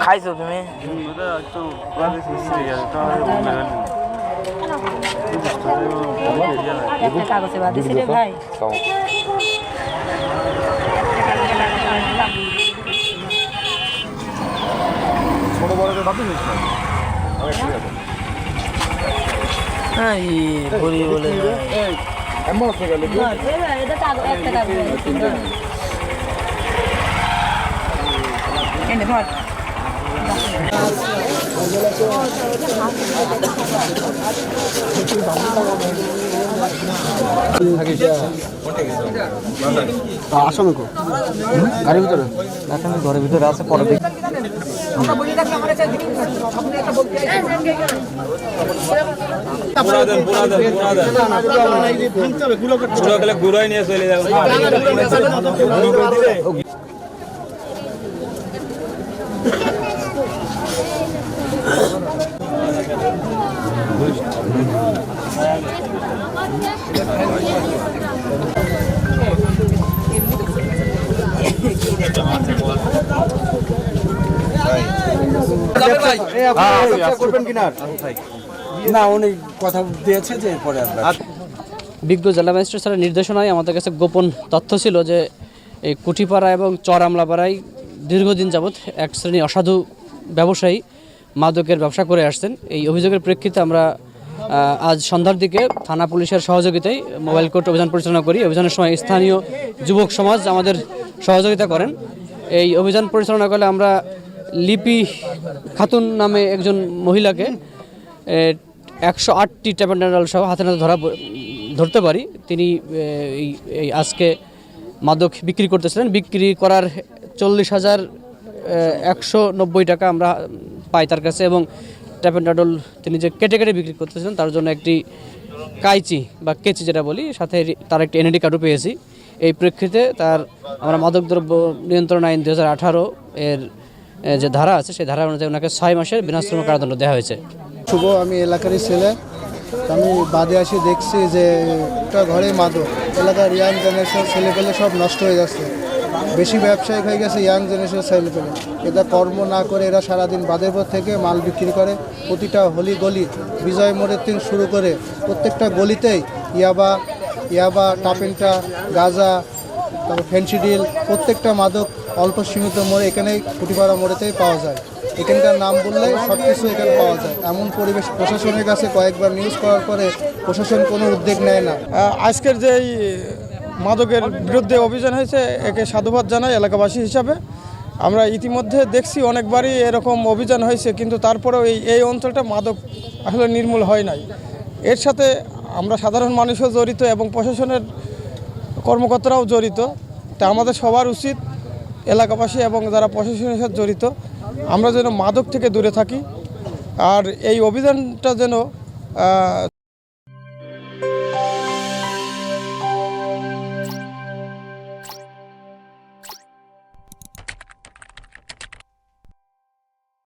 খাইছো তুমি? একটা কাগজে বাদ রে ভাই হ্যাঁ ই বুড়ি বলে একটা কাগজ এনে ধর আসামি কো গাড়ির ভিতরে এখন ঘরের ভিতরে আছে পরে দেখি না উনি কথা দিয়েছে যে পরে বিজ্ঞ জেলা ম্যাজিস্ট্রেট স্যারের নির্দেশনায় আমাদের কাছে গোপন তথ্য ছিল যে এই কুঠিপাড়া এবং চর আমলাপাড়ায় দীর্ঘদিন যাবৎ এক শ্রেণি অসাধু ব্যবসায়ী মাদকের ব্যবসা করে আসছেন। এই অভিযোগের প্রেক্ষিতে আমরা আজ সন্ধ্যার দিকে থানা পুলিশের সহযোগিতায় মোবাইল কোর্ট অভিযান পরিচালনা করি। অভিযানের সময় স্থানীয় যুবক সমাজ আমাদের সহযোগিতা করেন। এই অভিযান পরিচালনা করলে আমরা লিপি খাতুন নামে একজন মহিলাকে একশো আটটি ট্যাপেন্ডাল সহ হাতে নাতে ধরা, ধরতে পারি। তিনি এই এই আজকে মাদক বিক্রি করতেছিলেন। বিক্রি করার চল্লিশ হাজার একশো নব্বই টাকা আমরা পাই তার কাছে এবং ট্যাপেন্ডাডল তিনি যে কেটে কেটে বিক্রি করতেছিলেন, তার জন্য একটি কাইচি বা কেচি যেটা বলি, সাথে তার একটি এনআইডি কার্ডও পেয়েছি। এই প্রেক্ষিতে তার আমরা মাদকদ্রব্য নিয়ন্ত্রণ আইন দু হাজার আঠারো এর যে ধারা আছে, সেই ধারা অনুযায়ী ওনাকে ছয় মাসের বিনাশ্রম কারাদণ্ড দেওয়া হয়েছে। শুভ, আমি এলাকারই ছেলে। আমি বাদে আসি দেখছি যে একটা ঘরে মাদক। এলাকার ইয়াং জেনারেশন ছেলে পেলে সব নষ্ট হয়ে যাচ্ছে। বেশি ব্যবসায়িক হয়ে গেছে ইয়াং জেনারেশন ছেলে পেলে। এরা কর্ম না করে এরা সারাদিন বাদের পর থেকে মাল বিক্রি করে। প্রতিটা হলি গলি বিজয় মোড়ের থেকে শুরু করে প্রত্যেকটা গলিতেই ইয়াবা ইয়াবা, টাপেন্টা, গাজা, তারপর ফেন্সিডিল প্রত্যেকটা মাদক অল্প সীমিত মোড়ে এখানেই কুটিপাড়া মোড়েতেই পাওয়া যায়। এখানকার নাম বললে সব কিছু এখানে পাওয়া যায়। এমন পরিবেশ প্রশাসনের কাছে কয়েকবার নিউজ করার পরে প্রশাসন কোনো উদ্যোগ নেয় না। আজকের যে মাদকের বিরুদ্ধে অভিযান হয়েছে, একে সাধুবাদ জানাই এলাকাবাসী হিসাবে। আমরা ইতিমধ্যে দেখছি অনেকবারই এরকম অভিযান হয়েছে, কিন্তু তারপরেও এই এই অঞ্চলটা মাদক আসলে নির্মূল হয় নাই। এর সাথে আমরা সাধারণ মানুষও জড়িত এবং প্রশাসনের কর্মকর্তারাও জড়িত। তা আমাদের সবার উচিত, এলাকাবাসী এবং যারা প্রশাসনের সাথে জড়িত, আমরা যেন মাদক থেকে দূরে থাকি। আর এই অভিযানটা যেন